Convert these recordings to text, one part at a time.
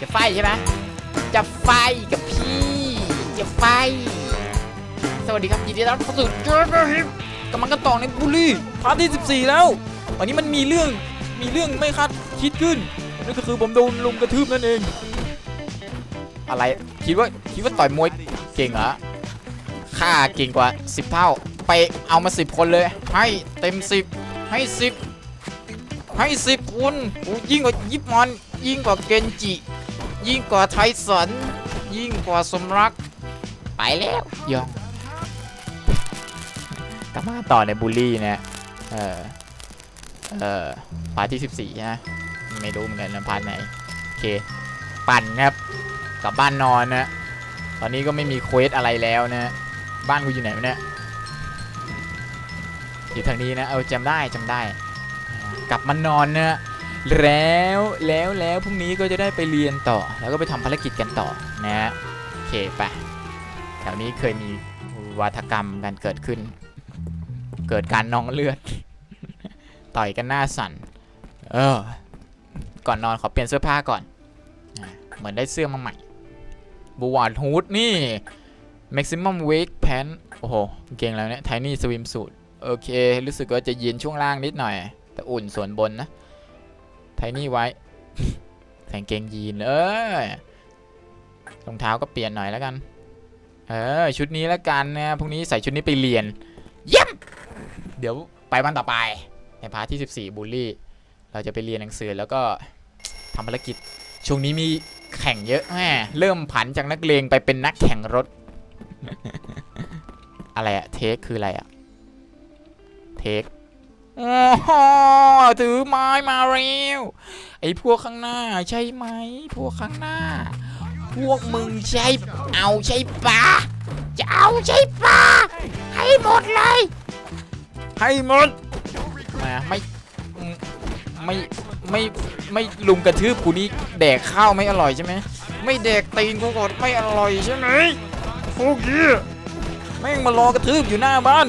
จะไฟใช่ไหมจะไฟกับพี่ จะไฟ สวัสดีครับยินดีต้อนรับเข้าสู่เจอร์ฮิปกำลังกันต่อในบุรีพาร์ทที่ 14 แล้ว วันนี้มันมีเรื่อง มีเรื่องไม่คาดคิดขึ้น นั่นก็คือผมโดนลุมกระทืบนั่นเอง อะไร คิดว่า คิดว่าต่อยมวยเก่งเหรอข้าเก่งกว่า 10 เท่า ไปเอามา 10 คนเลย ให้เต็ม 10 ให้ 10 ให้ 10คุณโอ้ยิ่งกว่ายิปมอน ยิ่งกว่าเกนจิ ยิ่งกว่าไทสัน ยิ่งกว่าสมรัก ไปแล้วยองกลับมาต่อในบูลลี่นะ เออ เออพาร์ทที่ 14 นะ ไม่รู้เหมือนกันนะพาร์ทไหน โอเค ปั่นครับ กลับบ้านนอนนะ ตอนนี้ก็ไม่มีเควสอะไรแล้วนะ บ้านกูอยู่ไหนวะเนี่ยอยู่ทางนี้นะ เอาจำได้จำได้ กลับมานอนนะ แล้วแล้วแล้วพรุ่งนี้ก็จะได้ไปเรียนต่อ แล้วก็ไปทำภารกิจกันต่อนะโอเคไปแถวนี้เคยมีวัฒกรรมกันเกิดขึ้น เกิดการนองเลือด ต่อยกันหน้าสั่น เออ ก่อนนอนขอเปลี่ยนเสื้อผ้าก่อน เหมือนได้เสื้อมาใหม่บูวาร์ดฮูดนี่ maximum weight pant โอ้โห เก่งแล้วเนี่ย tiny swim suit โอเค รู้สึกว่าจะเย็นช่วงล่างนิดหน่อย แต่อุ่นส่วนบนนะ ไทนี่ไว้ใส่งเกงยีนเออรองเท้าก็เปลี่ยนหน่อยแล้วกัน เออ ชุดนี้แล้วกันนะพรุ่งนี้ใส่ชุดนี้ไปเรียน เยี่ยม เดี๋ยวไปวันต่อไป ในพาร์ทที่ 14บูลลี่ เราจะไปเรียนหนังสือแล้วก็ทำภารกิจ ช่วงนี้มีแข่งเยอะแม่เริ่มผันจากนักเลงไปเป็นนักแข่งรถ อะไรอะเทคคืออะไรอะเทค โอ้โหถือไม้มาเร็ว ไอ้พวกข้างหน้าใช่ไหม พวกข้างหน้า พวกมึงใช่เอาใช่ปะจะเอาใช่ปะให้หมดเลย ให้หมดมาไม่ไม่ไม่ไม่ลุมกระทืบกูนี่แดกข้าวไม่อร่อยใช่ไหมไม่แดกตีนกูก่อนไม่อร่อยใช่ไหมพวกนี้แม่งมารอกระทืบอยู่หน้าบ้าน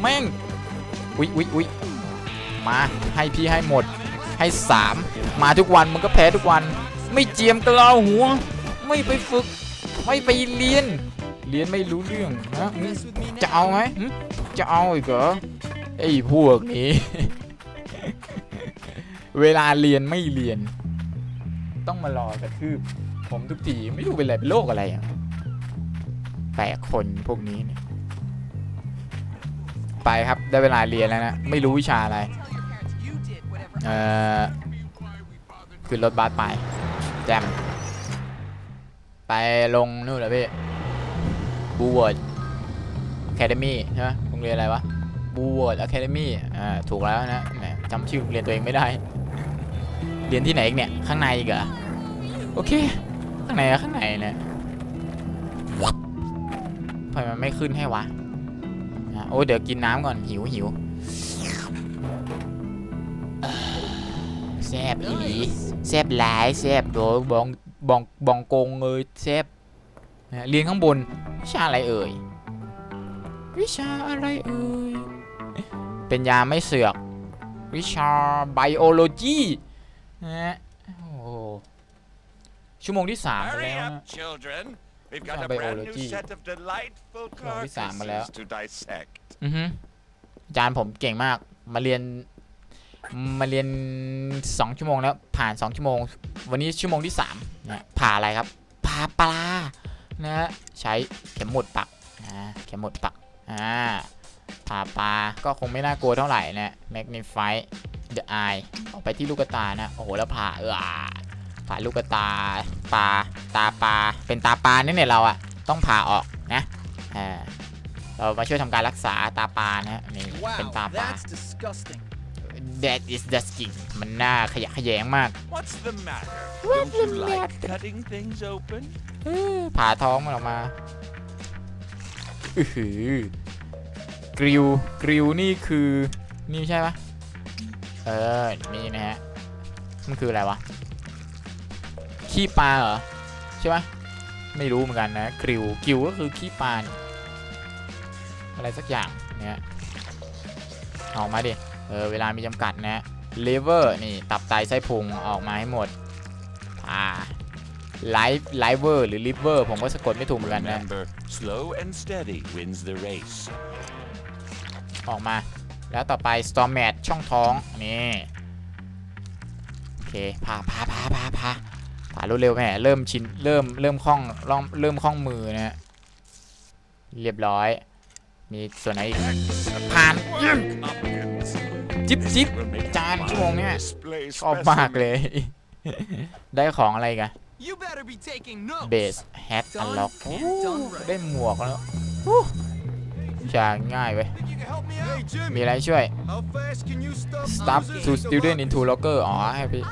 แม่งอุ๊ยอุ๊ยอุ๊ย มาให้พี่ให้หมดให้สามมาทุกวันมันก็แพ้ทุกวัน ไม่เจียมกะลาหัว ไม่ไปฝึก ไม่ไปเรียน เรียนไม่รู้เรื่องนะจะเอาไหมจะเอาอีกเหรอไอ้พวกนี้ เวลาเรียนไม่เรียน ต้องมารอกระทืบผมทุกทีไม่รู้เป็นอะไรเป็นโรคอะไรอะแปลกคนพวกนี้เนี่ยไปครับได้เวลาเรียนแล้วนะ ไม่รู้วิชาอะไร เอ่อขึ้นรถบัสไป แจม ไปลงนู่นเหรอพี่บูเวิร์ดอะคเดมี่ใช่ไหมโรงเรียนอะไรวะบูเวิร์ดอะคาเดมี่อ่าถูกแล้วนะแหมจำชื่อโรงเรียนตัวเองไม่ได้ เรียนที่ไหนอีกเนี่ย ข้างในอีกเหรอโอเค ข้างในอะข้างในเนี่ยทำไมมันไม่ขึ้นให้วะโอ้เดี๋ยวกินน้ำก่อนหิวหิว แซบอีหลีแซบหลายแซบโดบองบองบองโกงเลยแซบนะเรียนข้างบนวิชาอะไรเอ่ย วิชาอะไรเอ่ย เป็นยาไม่เสือก วิชาไบโอโลจีนะฮะโอ้โหชั่วโมงที่สามไป Hurry แล้ว up, นะ children. We've got Got a brand new biology. set of delightful Got ที่สามมาแล้ว carcasses to dissect. อือฮึอาจารย์ผมเก่งมากมาเรียน มาเรียนสองชั่วโมงแล้วผ่านสองชั่วโมง วันนี้ชั่วโมงที่สามนะผ่าอะไรครับผ่าปลานะฮะใช้เข็มหมุดปักอ่าเข็มหมุดปักอ่าผ่าปลาก็คงไม่น่ากลัวเท่าไหร่นะ magnify the eye ออกไปที่ลูกตานะ โอ้โห แล้วผ่าเออผ่าลูกตาปลาตาปลาเป็นตาปลาเนี่ยเนี่ยเราอะต้องผ่าออกนะอ่าเรามาช่วยทำการรักษาตาปลานะฮะนี่เป็นตาปลา That is disgusting มันน่าขยะแขยงมาก What's the matter? What's Don't you the like matter? cutting things open? เออผ่าท้องมันออกมา อือหือกริวกริวนี่คือ นี่ใช่ปะเออ นี่นะฮะ มันคืออะไรวะ ขี้ปลาเหรอ ใช่ปะไม่รู้เหมือนกันนะ กริวกริวก็คือขี้ปลานี่อะไรสักอย่างเนี่ยออกมาดิ เออเวลามีจำกัดนะเลเวอร์นี่ตับไตไส้พุงออกมาให้หมดผ่าไลฟ์ไลเวอร์หรือลิเวอร์ผมก็สะกดไม่ถูกเหมือนกันนะ Remember, slow and steady wins the race. ออกมา แล้วต่อไป Storm m a t ช่องท้อง นี่ โอเค พาพาพาพาพาพารวดเร็วแม่เริ่มชิน เริ่ม เริ่มคล่องเริ่มเริ่มคล่องมือนะฮะเรียบร้อย มีส่วนไหนอีกผ่าน Hopkins. จิ๊บจิ๊บ Will make จานชั่วโมงเนี้ย display ชอบมากเลย ได้ของอะไรกัน You better be taking notes. เบสแฮทอันล็อก Done right. ได้หมวกแล้วอู้จะง่ายเว้ย You can help me out. มีอะไรช่วย How fast can you stop stuff losing to the student luck? into locker อ๋อให้พี่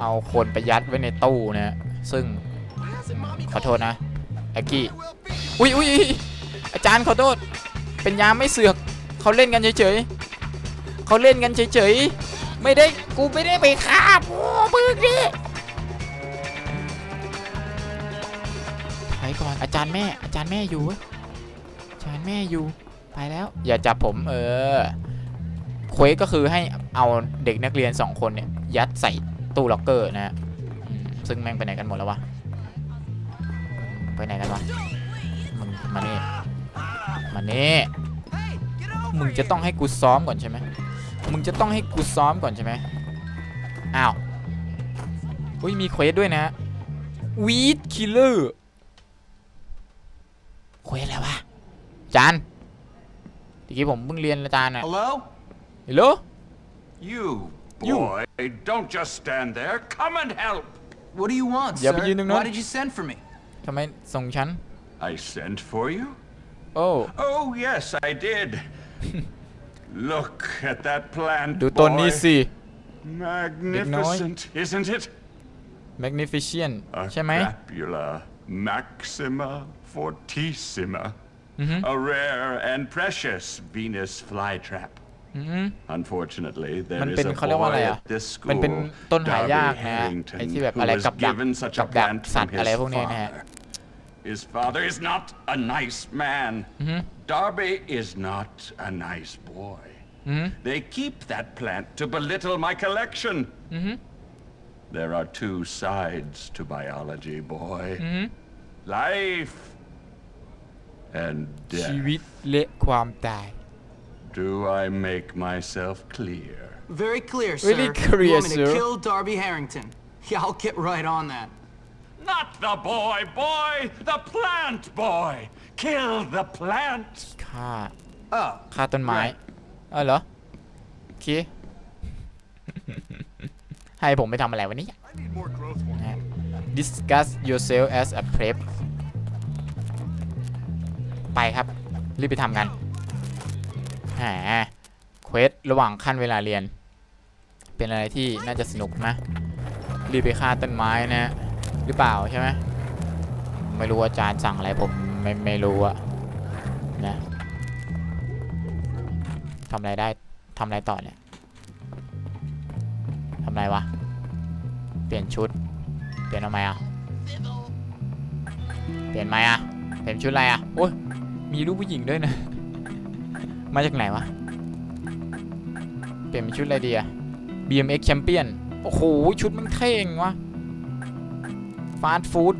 เอาคนไปยัดไว้ในตู้นะฮะซึ่ง ขอโทษนะแอคกี้อุ้ยอุ้ยอุ๊ยอาจารย์ขอโทษ เป็นยามไม่เสือกเขาเล่นกันเฉยๆ เขาเล่นกันเฉยๆ ไม่ได้กูไม่ได้ไปฆ่าพวกมึงดิถอยก่อนอาจารย์แม่อาจารย์แม่อยู่ อาจารย์แม่อยู่ไปแล้ว อย่าจับผมเออเควสก็คือให้เอาเด็กนักเรียนสองคนเนี่ยยัดใส่ตู้ล็อกเกอร์นะฮะซึ่งแม่งไปไหนกันหมดแล้ววะไปไหนกันวะมึงมานี่มานี่มึงจะต้องให้กูซ้อมก่อนใช่ไหม มึงจะต้องให้กูซ้อมก่อนใช่ไหมอ้าวอุ้ยมีเควสด้วยนะวีดคิลเลอร์เควสอะไรวะจานทีกี้ผมเพิ่งเรียนอาจารย์อะ Hello? ฮัลโหล You, You. boy, don't just stand there. Come and help. What do you want, Yeah, sir? but you know- Why did you send for me? ทำไมส่งฉัน I sent for you? โอ้ Oh, yes, I did. Look at that plant, ดูต้นนี้ boy. สิ Magnificent, isn't it? magnificent A ใช่ไหม crapula maxima fortissima. อือฮึ A rare and precious Venus flytrap. อือฮึ Unfortunately, มัน there เป็ is น a เขาเรียกว่าอะไร boy อะ at this มัน school, เป็นต้นหายาก Darby นะฮะ Harrington, ไอ้ที่แบบ who อะไร was กับดัก given such กั a บดัก plant สัต from ว์อะไร his พวกเนี้ยนะฮะ father. His father is not a nice man. Mm-hmm. Darby is not a nice boy. Mm-hmm. They keep that plant to belittle my collection. Mm-hmm. There are two sides to biology, boy. Mm-hmm. Life and ชี death. วิตและความตาย Do I make myself clear? Very clear, sir. Really clear, you want me sir. to kill Darby Harrington? Yeah, I'll get right on that. Not the boy, boy! The plant, boy! Kill the plant! ฆ่า Oh, ฆ่าต้นไม้ Right. เออเหรอ โอเค ให้ผมไปทำอะไรวันนี้ I need more growth hormone. นะฮะ discuss yourself as a prep ไปครับ รีบไปทำกันแหมเควสระหว่างขั้นเวลาเรียน เป็นอะไรที่น่าจะสนุกนะ รีบไปฆ่าต้นไม้นะฮะ หรือเปล่าใช่ไหมไม่รู้อาจารย์สั่งอะไรผมไม่ไม่รู้อะนะทำอะไรได้ทำอะไรต่อเนี่ยทำอะไรวะ เปลี่ยนชุด เปลี่ยนทำไมอะ เปลี่ยนไหมอะ เปลี่ยนชุดอะไรอะโอ้ยมีรูปผู้หญิงด้วยนะ มาจากไหนวะ เปลี่ยนเป็นชุดอะไรดีอะ BMX Champion โอ้โห ชุดมันเท่งวะ ฟาสต์ฟู้ด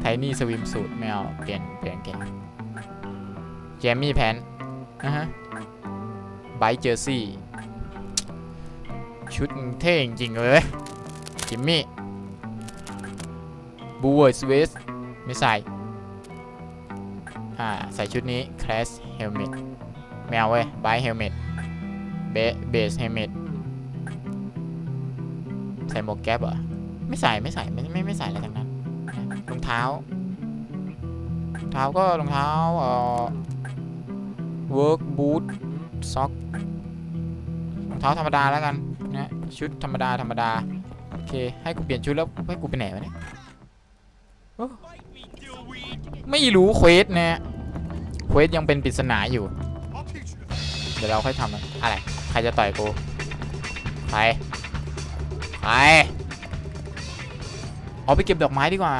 ไทนี่สวิมสูตรไม่เอาเปลี่ยนเปลี่ยนเก่งแจมมี่แพนนะฮะไบเจอร์ซี่ ชุดเท่จริงเลยจิมมี่บูเวอร์สเวสไม่ใส่อ่า ใส่ชุดนี้คลาสเฮลเมตแมวเว้ยบเฮลเมตเบเบสเฮลเมต หมวกแก๊ปเหรอไม่ใส่ไม่ใส่ไม่ไม่ไม่ใส่อะไรทั้งนั้นรองเท้ารองเท้าก็รองเท้าเอ่อ work boot sock รองเท้าธรรมดาแล้วกันนะชุดธรรมดาธรรมดาโอเค ให้กูเปลี่ยนชุดแล้วให้กูไปไหนวะเนี่ยไม่รู้เควสนะเควสยังเป็นปริศนาอยู่ เดี๋ยวเราค่อยทำอะไร ใครจะต่อยกู ใคร ใครเอาไปเก็บดอกไม้ดีกว่า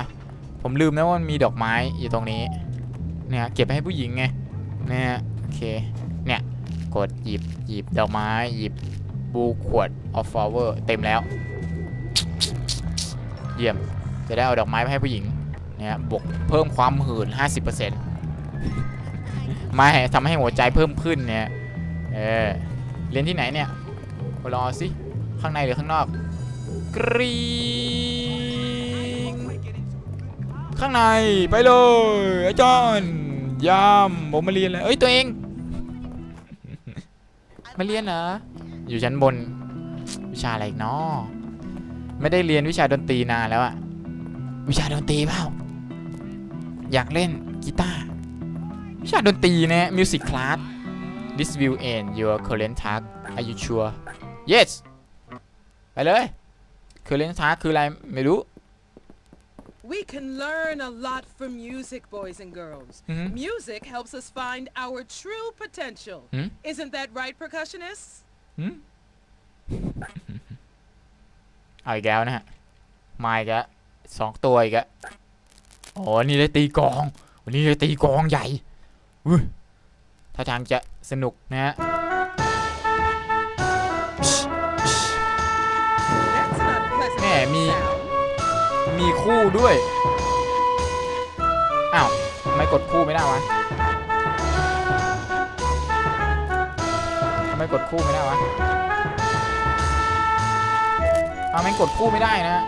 ผมลืมนะว่ามันมีดอกไม้อยู่ตรงนี้ เนี่ยเก็บไปให้ผู้หญิงไง เนี่ยโอเค เนี่ย กดหยิบหยิบดอกไม้หยิบบูขวดออฟฟลเวอร์เต็มแล้ว เยี่ยม จะได้เอาดอกไม้ไปให้ผู้หญิง เนี่ยบวกเพิ่มความหื่น50%ไม่ทำให้หัวใจเพิ่มขึ้นเนี่ย เออเรียนที่ไหนเนี่ยรอสิ ข้างในหรือข้างนอก กรีงข้างในไปเลยไอาจารย์ยามผมมาเรียนแล้วเอ้ยตัวเอง มาเรียนเหรออยู่ชั้นบนวิชาอะไรอีกเนาะไม่ได้เรียนวิชาดนตรีนานแล้วอะวิชาดนตรีเปล่าอยากเล่นกีตาร์วิชาดนตรีนะ music class this will end your current task are you sure yes ไปเลย current task คืออะไรไม่รู้ We can learn a lot from music, boys and girls. Mhm. Music helps us find our true potential. Hmm? Isn't that right, percussionists? หืมเอาอีกแล้วนะฮะ มาอีกแล้วสองตัวอีกแล้วอ๋อ นี่ได้ตีกลอง วันนี้ได้ตีกลองใหญ่อุ้ยถ้าทางจะสนุกนะฮะ unpleasant Yeah, little me- sound. มีคู่ด้วย อ้าวทำไมกดคู่ไม่ได้วะทำไมกดคู่ไม่ได้วะอ้าวแม่งกดคู่ไม่ได้นะ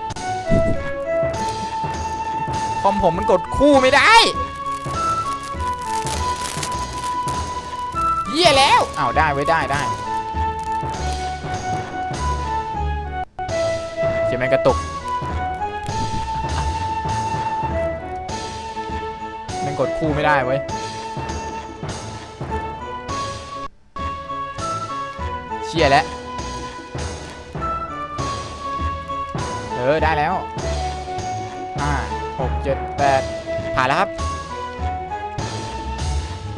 คอมผมมันกดคู่ไม่ได้เยี่ยแล้วอ้าวได้ไว้ยได้ได้ เขียนแม่งกระตุกมันกดคู่ไม่ได้เว้ยเชี่ยแล้วเออได้แล้วห้าหกเจ็ดแปดผ่านแล้วครับ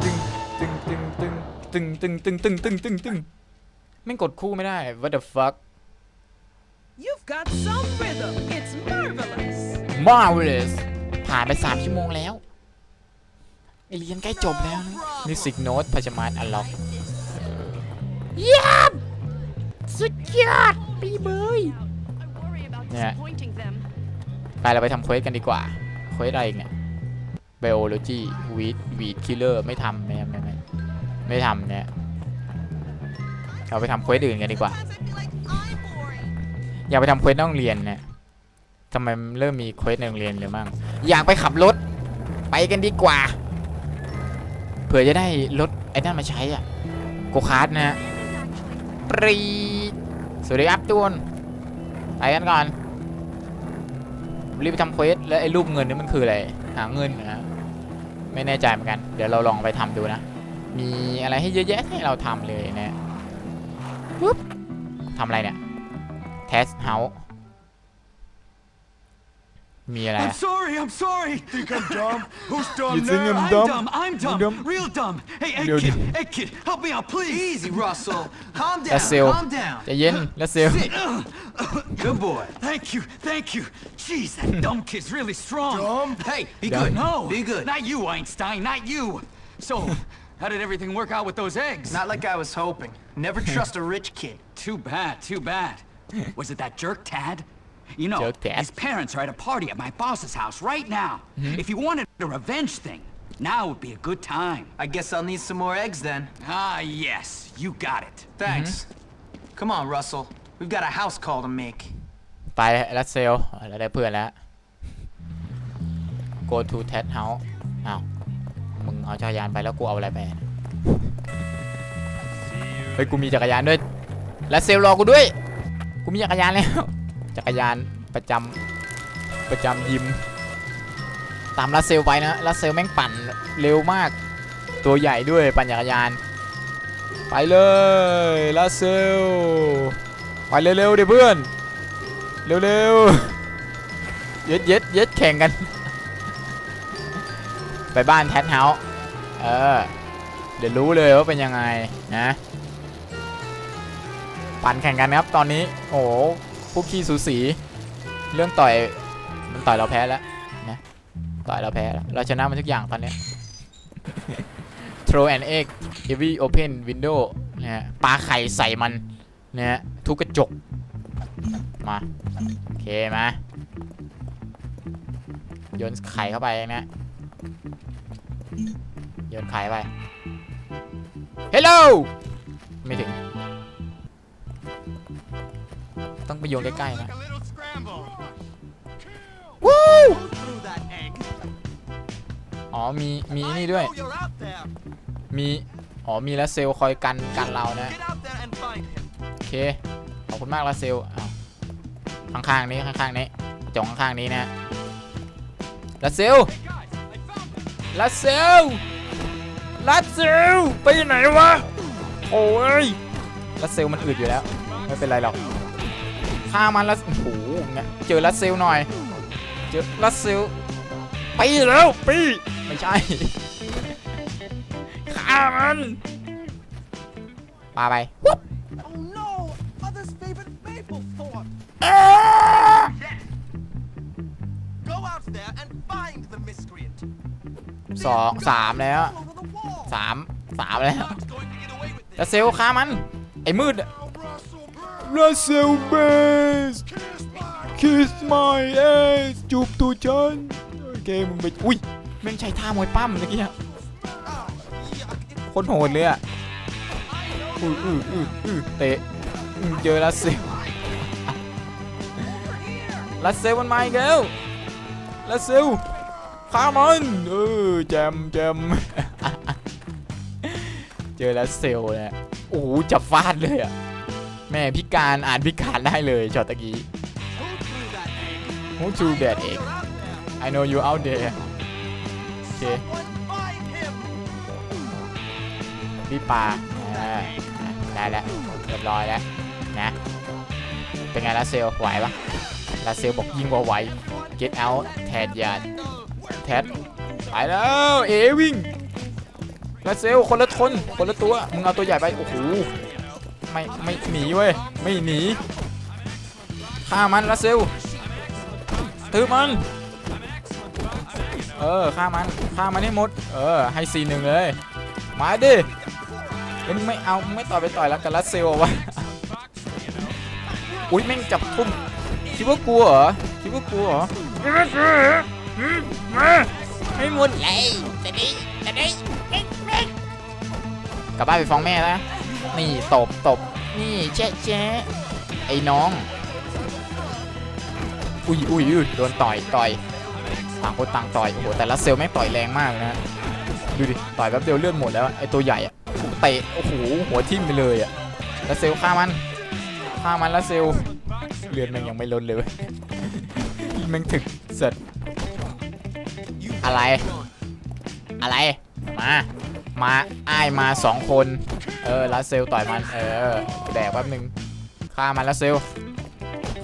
ตึงตึงตึงตึงตึงตึงตึงตึงตึงตึงตึงแม่กดคู่ไม่ได้ what the fuck got some rhythm. It's marvelous. marvelous ผ่านไป 3 ชั่วโมงแล้วเรียนใกล้จบแล้วนะ Music Note พจมานอัลล็อกเยี่ยมสุดยอดปีเบย Yeah. disappointing them. ไปเราไปทำเควสกันดีกว่า เควสอะไรอีกเนี่ย Biology Weed Weed Killer ไม่ทำไม่ไม่ไม่ไม่ทำเนี่ย เราไปทำเควสอื่นกันดีกว่า อยากไปทำเควสในโรงเรียนเนี่ยทำไมเริ่มมีเควสในโรงเรียนเลยมั่งอยากไปขับรถ ไปกันดีกว่า เผื่อจะได้รถไอ้นั่นมาใช้อะโกคาร์ดนะฮะปรีสวัสดีครับทุกคนไปกันก่อนรีบไปทำเควสแล้วไอ้รูปเงินนี่มันคืออะไรหาเงินนะไม่แน่ใจเหมือนกัน เดี๋ยวเราลองไปทำดูนะ มีอะไรให้เยอะแยะให้เราทำเลยนะปุ๊บทำอะไรเนี่ย test house มีอะไร I'm อะ sorry, I'm sorry. Think I'm dumb? Who's dumb You think now? I'm I'm dumb? dumb, I'm dumb, dumb? real dumb. Hey, Ed Real Kid, dumb. Ed Kid, help me out, please. Easy, Russell. Calm down. That's Sil. Calm down. ใจเย็นแล้วเซล Sit. Good boy. Thank you, thank you. Jeez, that dumb kid's really strong. Dumb? Hey, be Dumb. good. No, Be good. not you, Einstein, not you. So, how did everything work out with those eggs? Not like I was hoping. Never trust a rich kid. Too bad, too bad. Was it that jerk Tad? You know, Jerk Tad? his parents are at a party at my boss's house right now. If you wanted a revenge thing, now would be a good time. I guess I'll need some more eggs then. Ah, yes, you got it. Thanks. Come on, Russell. We've got a house call to make. ไปแล้วเซลเราได้เพื่อนแล้ว go to test house อ้าว มึงเอาจักรยานไปแล้วกูเอาอะไรไปอะเฮ้ย กูมีจักรยานด้วย แล้วเซลรอกูด้วย กูมีจักรยานแล้ว จักรยานประจำประจำยิม ตามลัสเซลไปนะลัสเซลแม่งปั่นเร็วมาก ตัวใหญ่ด้วยปั่นจักรยาน ไปเลยลัสเซลไปเร็วๆเดี๋ยวเพื่อน เร็วๆ เย็ดเย็ดเย็ดแข่งกัน ไปบ้านแททเฮาส์เออ เดี๋ยวรู้เลยว่าเป็นยังไงนะ ปั่นแข่งกันครับตอนนี้โอ้โหผู้ขี้สูสี เรื่องต่อยมันต่อยเราแพ้แล้วนะต่อยเราแพ้แล้วเราชนะมันทุกอย่างตอนนี้ throw an egg every open window นะฮะปาไข่ใส่มันนะฮะทุบกระจกมาโอเคมาโยนไข่เข้าไปนะโยนไข่ไปเฮลโลไม่ถึง ต้องไปโยนใกล้ๆนะ A little scramble. วู้ Through that egg. อ๋อมีมีนี่ด้วย you're out there. มีอ๋อมีลาเซลคอยกันกันเรานะ Get out there and find him. โอเคขอบคุณมากลาเซลอ้าวข้างๆนี้ข้างๆนี้จงข้างๆนี้นะลาเซลลาเซลลาเซลไปไหนวะโอ้ยลาเซลมันอืดอยู่แล้ว ไม่เป็นไรหรอกฆ่ามันละโอ้โหเนี่ยเจอลาเซลหน่อย เจอลาเซลไปแล้วปีไม่ใช่ฆ่ามันปาไป Oh no! Mother's favorite maple thorn. อ้า Go out there and find the miscreant. สองสามแล้ว Over the wall. สามสามแล้ว Not going to get away with this. ลาเซลฆ่ามัน ไอ้มืด Now, Russell Bird, ลาเซลเบส kiss my คิส my ass จูบตัวฉัน โอเค มึงไป อุ้ยแม่งใช้ท่ามวยปั้มเมื่อกี้อะ Oh, yuck. โคนโหดเลยอะอืออืออืออือเตะอืมเจอลาเซลลาเซลมันมาอีกแล้วลาเซลฆ่ามันเออแจมแจมเจอลาเซลเนี่ยโอ้โหจับฟาดเลยอะแม่พิการอ่านพิการได้เลยช็อตตะกี้ Who threw that egg? Who threw that egg I know you out there โอเคพี่ปลาได้แล้วเรียบร้อยแล้วนะ เป็นไงลาเซลไหวปะลาเซลบอกยิงกว่าไหว get out แทดยาแทดไปแล้วเอวิ่งลาเซลคนละทนคนละตัว มึงเอาตัวใหญ่ไป โอ้โห ไม่ไม่หนีเว้ยไม่หนีฆ่ามันลาเซลถือมันเออฆ่ามันฆ่ามันให้หมดเออให้ซีหนึ่งเลยมาดิเอ้ยมึงไม่เอามึงไม่ต่อยไปต่อยแล้วกับลาเซลวะอุ้ยแม่งจับทุ่มคิดว่ากลัวเหรอคิดว่ากลัวเหรอคิดว่ากลัวเหรอหืมมาไม่หมดเลยจะดีจะดีกลับบ้านไปฟ้องแม่แล้ว นี่ตบตบนี่แจ๊ะแจ๊ะไอ้น้อง อุ้ยอุ้ยอุ้ยโดนต่อยต่อยต่างคนต่างต่อยโอ้โหแต่ละเซลแม่งต่อยแรงมากนะดูดิต่อยแป๊บเดียวเลือดหมดแล้วไอ้ตัวใหญ่อะเตะโอ้โหหัวทิ่มไปเลยอะแล้วเซลฆ่ามันฆ่ามันแล้วเซลเลือดมันยังไม่ลดเลยเว้ยมันถึกเสร็จอะไร อะไรมา มาอ้ายมาสองคน เออแล้วเซลลต่อยมัน เออ แดกแป๊บหนึงฆ่ามันแล้วเซลล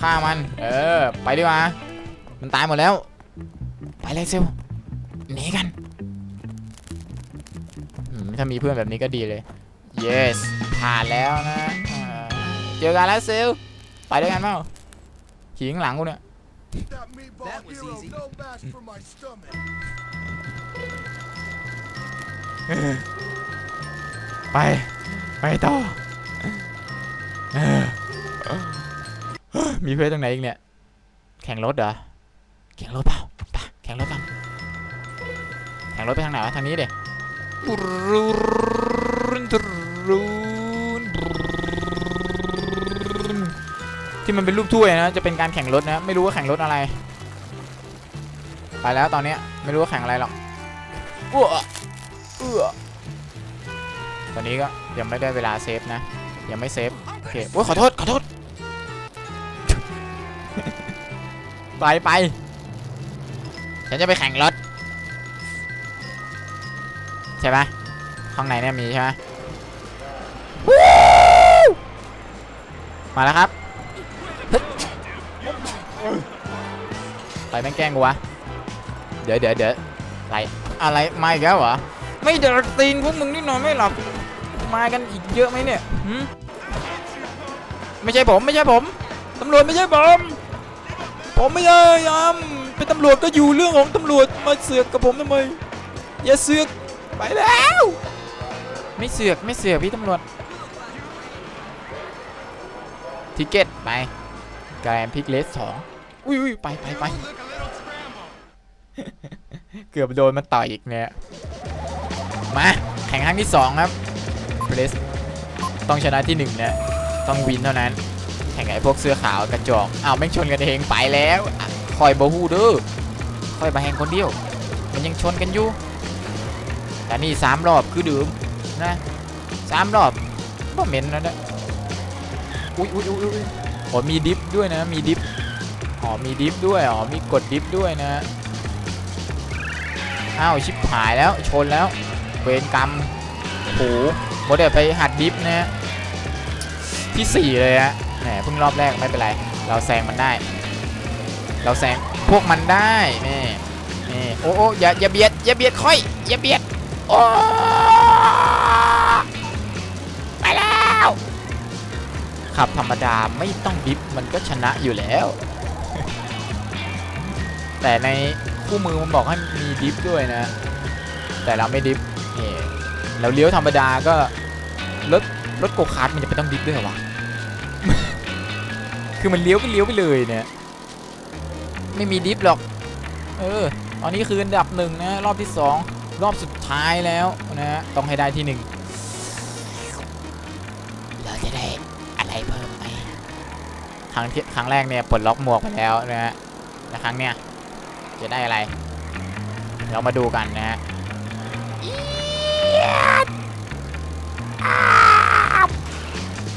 ฆ่ามัน เออ ไปดีกว่า มันตายหมดแล้ว ไปเลยเซลลหนีกันอืมถ้ามีเพื่อนแบบนี้ก็ดีเลย yes ผ่านแล้วนะอ่าเจอกันแล้วซิลไปด้วยกันเปล่าขี่ข้างหลังกูเนี่ย ไป ไปต่อมีเพื่อนตรงไหนอีกเนี่ย แข่งรถเหรอ แข่งรถเปล่าไปแข่งรถกันแข่งรถไปทางไหนวะทางนี้เด็ที่มันเป็นรูปถ้วยนะ จะเป็นการแข่งรถนะ ไม่รู้ว่าแข่งรถอะไร ไปแล้วตอนนี้ไม่รู้ว่าแข่งอะไรหรอกอ้ว อื้อตอนนี้ก็ยังไม่ได้เวลาเซฟนะ ยังไม่เซฟโอเคโอ้ยขอโทษ ขอโทษ ไปไป ฉันจะไปแข่งรถ ใช่ไหมข้างในเนี่ยมีใช่ไหมวู้มาแล้วครับฮึดใครแม่งแกล้งกูวะ เดี๋ยวเดี๋ยวเดี๋ยวอะไร อะไรมาอีกแล้วเหรอ ไม่เดือตีนพวกมึงนี่นอนไม่หลับ มากันอีกเยอะไหมเนี่ยไม่ใช่ผมไม่ใช่ผมตำรวจไม่ใช่ผม ผมไม่ได้ยามเป็นตำรวจก็อยู่เรื่องของตำรวจมาเสือกกับผมทำไมอย่าเสือกไปแล้ว ไม่เสือกไม่เสือกพี่ตำรวจทิเก็ตไปแกรมพิกเลสสองอุ้ยอุ้ยไปไปไปเกือบโดนมันต่อยอีกเนี่ย มาแข่งครั้งที่ 2 ครับเพลสต้องชนะที่1นะต้องวินเท่านั้น แข่งไอ้พวกเสื้อขาวกระจอกอ้าวแม่งชนกันเองไปแล้วคอยบอฮูเด้อคอยบาแหงคนเดียว มันยังชนกันอยู่แต่นี่สามรอบคือดื่มนะสามรอบก็เหม็นแล้วนะอุ้ยอุ้ยอุ้ยอุ้ยอ๋อมีดิฟด้วยนะมีดิฟอ๋อมีดิฟด้วยอ๋อมีกดดิฟด้วยนะอ้าวชิบหายแล้วชนแล้ว เวรกรรมโอ้โหโมเดลไปหัดดิฟนะฮะที่ 4 เลยฮะแหมเพิ่งรอบแรกไม่เป็นไร เราแซงมันได้ เราแซงพวกมันได้นี่นี่โอ้โอ้อย่าอย่าเบียดอย่าเบียดค่อยอย่าเบียดโอ้ไปแล้วขับธรรมดาไม่ต้องดิฟมันก็ชนะอยู่แล้ว แต่ในคู่มือมันบอกให้มีดิฟด้วยนะ แต่เราไม่ดิฟ นี่เราเลี้ยวธรรมดาก็รถรถโกคาร์ทมันจะไปต้องดิฟด้วยเหรอวะ คือมันเลี้ยวก็เลี้ยวไปเลยเนี่ย ไม่มีดิฟหรอก เออ ตอนนี้คืออันดับหนึ่งนะ รอบที่สองรอบสุดท้ายแล้วนะฮะต้องให้ได้ที่หนึ่งเราจะได้อะไรเพิ่มไหมครั้งที่ครั้งแรกเนี่ยปลดล็อกหมวกไปแล้วนะฮะแต่ครั้งเนี้ยจะได้อะไร เรามาดูกันนะฮะ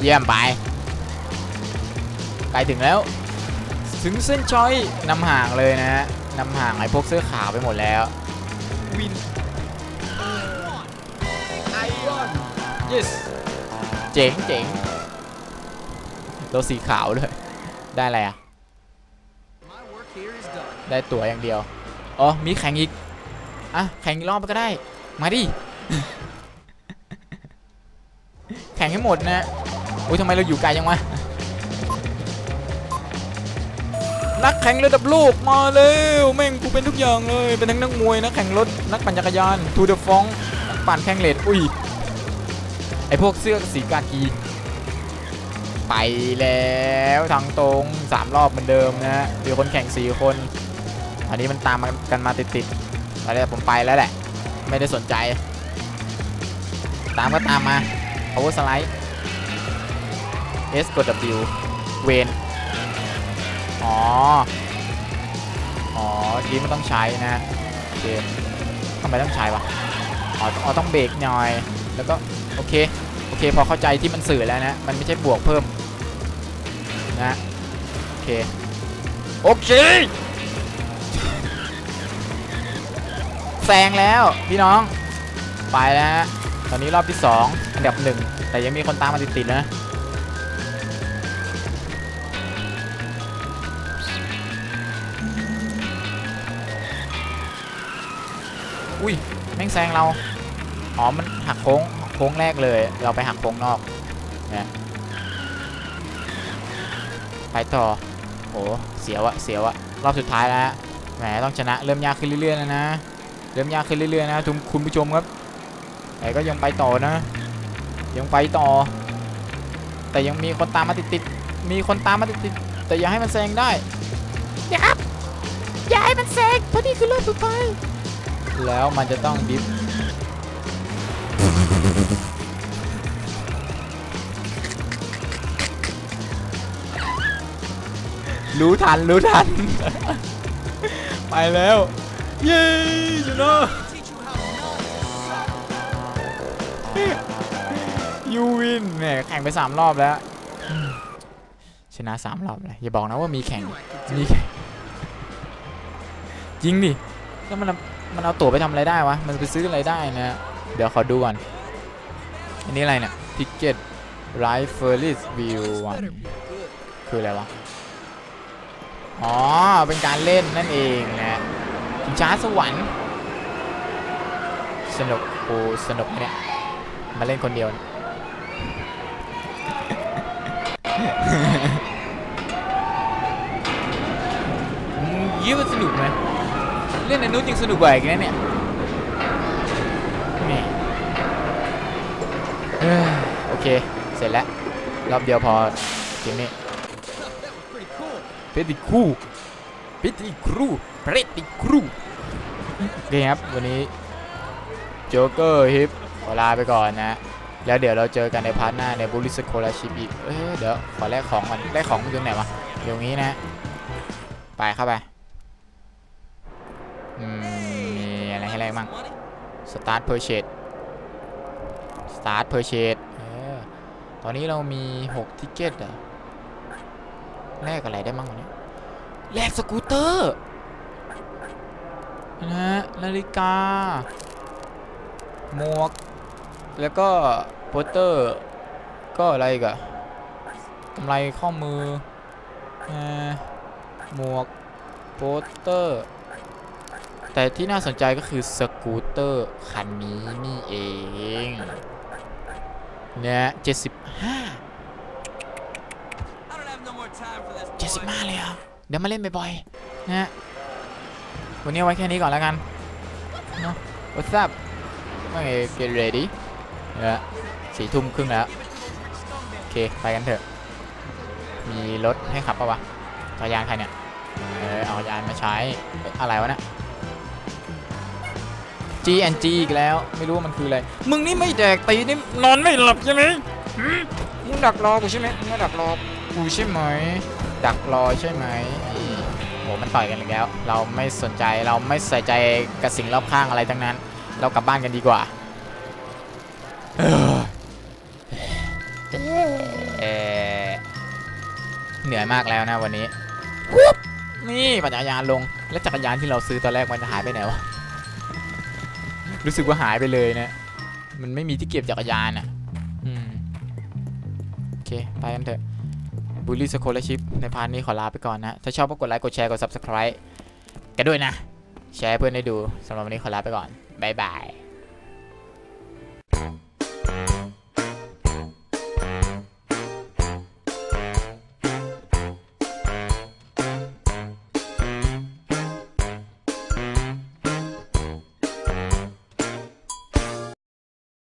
เยี่ยมไป ใกล้ถึงแล้ว ถึงเส้นชัยนำห่างเลยนะฮะนำห่างไอ้พวกเสื้อขาวไปหมดแล้ว วิน yes เจ๋งเจ๋งรถสีขาวเลยได้อะไรอะ My work here is done. ได้ตั๋วอย่างเดียว อ๋อ มีแข่งอีก อะ แข่งอีกรอบก็ได้ มาดิ แข่งให้หมดนะอุ้ยทำไมเราอยู่ไกลจังวะ นักแข่งระดับโลกมาเร็วแม่งกูเป็นทุกอย่างเลย เป็นทั้งนักมวยนักแข่งรถ นักปั่นจักรยาน ทูเดอฟองปั่นแข่งเลดอุ้ย ไอพวกเสื้อสีกากี ไปแล้วทางตรงสามรอบเหมือนเดิมนะฮะมีคนแข่งสี่คนอันนี้มันตามกันมาติดๆอะไรผมไปแล้วแหละ ไม่ได้สนใจ ตามก็ตามมา power slide S กด W เวนอ๋อ อ๋อทีมันต้องใช้นะโอเคทำไมต้องใช้วะอ๋ออ๋อต้องเบรกหน่อย แล้วก็โอเค โอเค พอเข้าใจที่มันสื่อแล้วนะ มันไม่ใช่บวกเพิ่มนะ โอเค โอเค แซงแล้วพี่น้อง ไปแล้ว อนนี้รอบที่2อันดับหนึ่งแต่ยังมีคนตามมาติดๆนะอุ้ยแม่งแซงเราอ๋อมันหักโค้งโค้งแรกเลย เราไปหักโค้งนอกนะไปต่อโอ้เสียวอะเสียวอะรอบสุดท้ายแล้วแหมต้องชนะเริ่มยากขึ้นเรื่อยๆแล้วนะเริ่มยากขึ้นเรื่อยๆนะทุกคุณผู้ชมครับ แต่ก็ยังไปต่อนะ ยังไปต่อ แต่ยังมีคนตามมาติดๆมีคนตามมาติดๆแต่อย่าให้มันแซงได้อย่าครับ อย่าให้มันแซงเพราะนี่คือรอบสุดท้ายแล้วมันจะต้องดิฟรู้ทัน รู้ทัน ไปแล้ว เย้ยูโน่ Teach you ยูวินแหมแข่งไป3รอบแล้ว ชนะ3รอบเลยอย่าบอกนะว่ามีแข่งมีแข่งจริงดิแล้วมันมันเอาตั๋วไปทำอะไรได้วะ มันไปซื้ออะไรได้นะ เดี๋ยวขอดูก่อน อันนี้อะไรเนี่ยทิกเก็ตไรฟ์เฟอร์ลิสวิววันคืออะไรวะ อ๋อ เป็นการเล่นนั่นเองนะชิงช้าสวรรค์สนุกโอ้สนุกเนี่ย มาเล่นคนเดียวอืมยี่มันสนุกไหมเล่นในนู้นยังสนุกกว่าอีกนะเนี่ยนี่เอ้ยโอเค เสร็จแล้ว รอบเดียวพอทีนี้ เพติครูเพติครูเพติครูโอเคครับ วันนี้โจ๊กเกอร์ฮิป ขอลาไปก่อนนะ แล้วเดี๋ยวเราเจอกันในพาร์ทหน้าในบูลิสโคลาชิปอีกเอ้ยเดี๋ยวขอแลกของก่อนแลกของมันอยู่ตรงไหนวะอยู่ตรงนี้นะ ไปเข้าไปอืมมีอะไรให้แลกมั่ง start purchase start purchase เออตอนนี้เรามี6ทิกเก็ตอะแลกอะไรได้มั่งวันนี้แลกสกูตเตอร์นะฮะนาฬิกา หมวก แล้วก็โปสเตอร์ก็อะไรกะกำไรข้อมือหมวกโปสเตอร์ แต่ที่น่าสนใจก็คือสกูตเตอร์คันนี้นี่เองเนี่ยเจ็ดสิบห้าเจ็ดสิบห้าเลยอะเดี๋ยวมาเล่นบ่อยๆนะวันนี้เอาไว้แค่นี้ก่อนแล้วกันเนาะ What's up ว่าไง get ready เนี่ยสี่ทุ่มครึ่งแล้ว โอเค ไปกันเถอะ มีรถให้ขับปะวะจักรยานใครเนี่ย เออ เอาจักรยานมาใช้ อะไรวะเนี่ย GNG อีกแล้ว ไม่รู้ว่ามันคืออะไร มึงนี่ไม่แดกตีนี่นอนไม่หลับใช่ไหมหืมมึงดักรอกูใช่ไหมมึงมาดักรอกูใช่ไหม ดักรอใช่ไหมอีโหมันต่อยกันอีกแล้ว เราไม่สนใจ เราไม่ใส่ใจกับสิ่งรอบข้างอะไรทั้งนั้น เรากลับบ้านกันดีกว่า นื่อยมากแล้วนะวันนี้วุ๊บนี่ปั่นจักรยานลง แล้วจักรยานที่เราซื้อตอนแรกมันหายไปไหนวะ รู้สึกว่าหายไปเลยนะ มันไม่มีที่เก็บจักรยานอะอืมโอเค ไปกันเถอะบูลลี่สโคลชิพในพาร์ทนี้ขอลาไปก่อนนะ ถ้าชอบก็กดไลค์ กดแชร์ กด subscribe กันด้วยนะ แชร์เพื่อนได้ดูสำหรับวันนี้ขอลาไปก่อน บ๊ายบาย